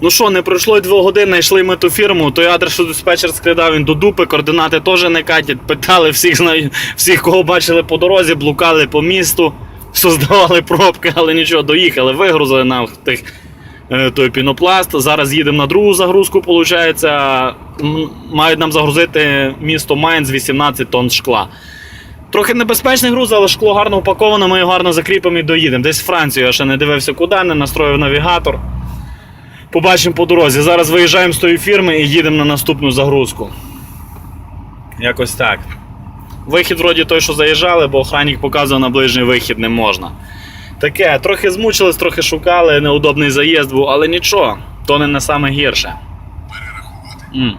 Ну що, не пройшло й двох годин, знайшли ми ту фірму, той адрес, що диспетчер скидав, він до дупи, координати теж не катять. Питали всіх, всіх, кого бачили по дорозі, блукали по місту, создавали пробки, але нічого, доїхали, вигрузили нам тих, е, той пінопласт. Зараз їдемо на другу загрузку, виходить. Мають нам загрузити місто Майнц 18 тонн шкла. Трохи небезпечний груз, але шкло гарно упаковане, ми його гарно закріпимо і доїдемо. Десь в Францію я ще не дивився куди, не настроїв навігатор. Побачимо по дорозі. Зараз виїжджаємо з тої фірми і їдемо на наступну загрузку. Якось так. Вихід вроді той, що заїжджали, бо охранник показував на ближній вихід не можна. Таке, трохи змучились, трохи шукали, неудобний заїзд був, але нічого, то не на саме гірше. М.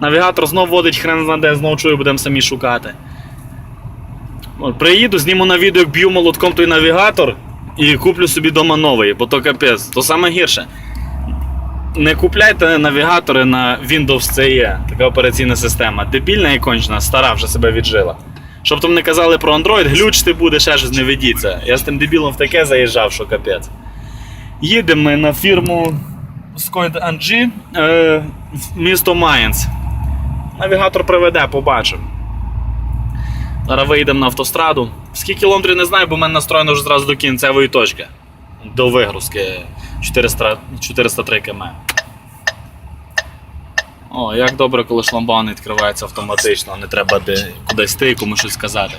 Навігатор знов водить хрен зна де, знов чую, будемо самі шукати. От, приїду, зніму на відео, як б'ю молотком той навігатор і куплю собі дома новий, бо то капець, то саме гірше. Не купляйте навігатори на Windows CE, така операційна система. Дебільна і кончена, стара вже себе віджила. Щоб там не казали про Android, глючити буде, ще щось не ведіться. Я з тим дебілом в таке заїжджав, що капець. Їдемо ми на фірму Skoid NG, е, місто Майнц. Навігатор приведе, побачимо. Зараз вийдемо на автостраду. Скільки кілометрів не знаю, бо в мене настроєно вже зразу до кінцевої точки. До вигрузки 400, 403 км. О, як добре, коли шламбан відкривається автоматично, не треба де, кудись йти комусь щось сказати.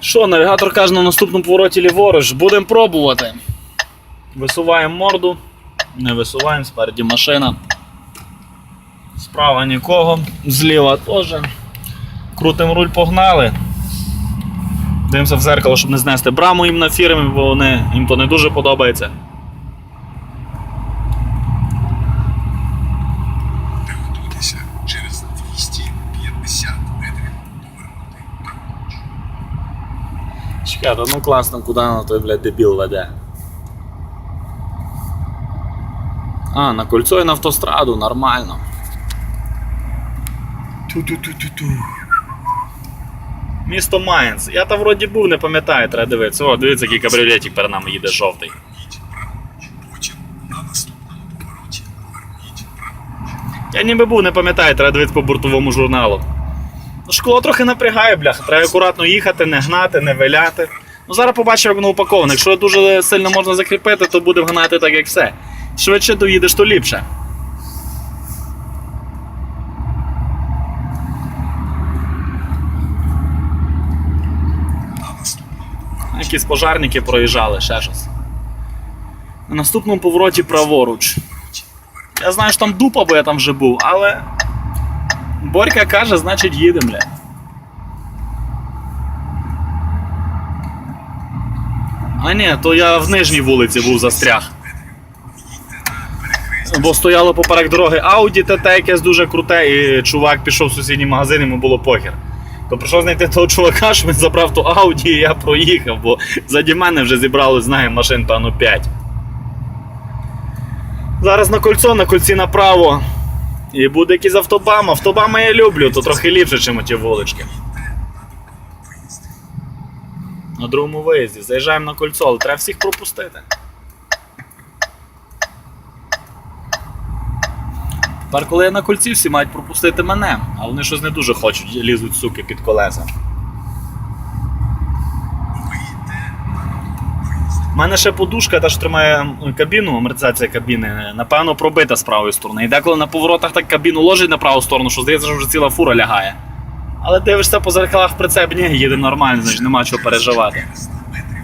Що, навігатор каже на наступному повороті ліворуч, будемо пробувати. Висуваємо морду, не висуваємо, спереді машина. Справа нікого, зліва теж. Крутим руль погнали. Дивимося в зеркало, щоб не знести браму їм на фірмі, бо вони, їм то не дуже подобається. Приготуйтеся через 250 метрів повернути праворуч. Чекайте, ну класно, куди на той, блядь, дебіл веде. А, на кольцо і на автостраду, нормально. Ту-ту-ту-ту-ту. Місто Майнц. Я там вроді був, не пам'ятаю, треба дивитися. О, дивіться, який кабріолетик перед нами їде жовтий. Я ніби був, не пам'ятаю, треба дивитися по бортовому журналу. Шкло трохи напрягає, бляха. Треба акуратно їхати, не гнати, не виляти. Ну зараз побачимо, як воно упаковане. Якщо дуже сильно можна закріпити, то будемо гнати так, як все. Швидше доїдеш, то ліпше. Якісь пожарники проїжджали, ще щось. На наступному повороті праворуч. Я знаю, що там дупа, бо я там вже був, але. Борька каже, значить їдемо, бля. А ні, то я в нижній вулиці був застряг. Бо стояло поперек дороги Audi ТТ якесь дуже круте, і чувак пішов в сусідній магазин, йому було похер. То прийшов знайти того чувака, що він забрав ту Audi, і я проїхав, бо заді мене вже зібрали, знаю, машин, певно, 5. Зараз на кольцо, на кольці направо. І буде якийсь автобам. Автобами я люблю, то трохи ліпше, ніж ті вулички. На другому виїзді. Заїжджаємо на кольцо, але треба всіх пропустити. Тепер, коли я на кольці, всі мають пропустити мене, а вони щось не дуже хочуть, лізуть суки під колеса. вийти на новому виїзді. У мене ще подушка, та що тримає кабіну, амортизація кабіни, напевно, пробита з правої сторони. І деколи на поворотах так кабіну ложить на праву сторону, що здається, що вже ціла фура лягає. Але дивишся по зеркалах в прицеп, ні, їде нормально, значить нема чого переживати. 400 метрів.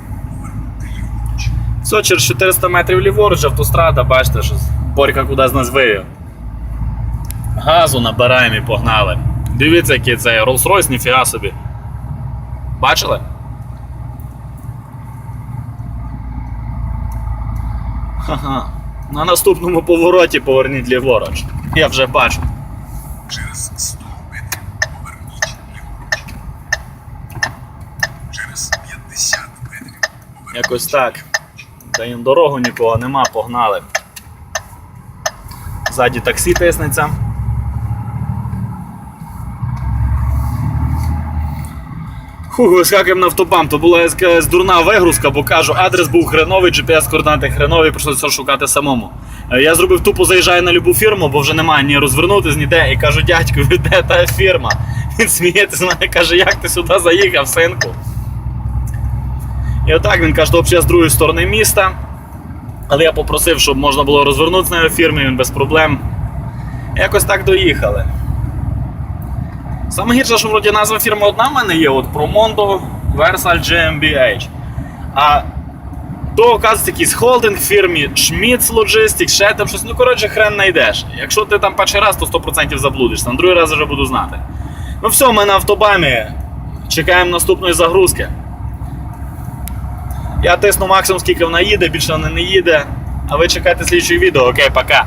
Все, через 400 метрів ліворуч автострада, бачите, що Борька куди з нас вивів. Газу набираємо і погнали. Дивіться, який це Rolls-Royce, ніфіга собі. Бачили? Ха-ха. На наступному повороті поверніть ліворуч. Я вже бачу. Через 100 метрів поверніть ліворуч. Через 50 метрів поверніть Якось так. Даємо дорогу, нікого нема, погнали. Ззаді таксі тиснеться. Хух, вискакуємо на автобам. То була якась дурна вигрузка, бо кажу, адрес був хреновий, GPS-координати хренові, прийшлося шукати самому. Е, Я зробив тупо заїжджаю на любу фірму, бо вже немає ні розвернутись, ніде. І кажу, дядьку, де та фірма? Він сміється з мене, каже, як ти сюди заїхав, синку? І отак він каже, взагалі з другої сторони міста. Але я попросив, щоб можна було розвернутися на його фірмі, він без проблем. Якось так доїхали. Саме гірше, що вроді назва фірми одна в мене є, от Promondo Versal GmbH. А то, оказується, якийсь холдинг фірмі, Schmitz Logistics, ще там щось. Ну, коротше, хрен знайдеш. Якщо ти там перший раз, то 100% заблудишся. На другий раз вже буду знати. Ну все, ми на автобамі. Чекаємо наступної загрузки. Я тисну максимум, скільки вона їде, більше вона не їде. А ви чекайте слідче відео. Окей, пока.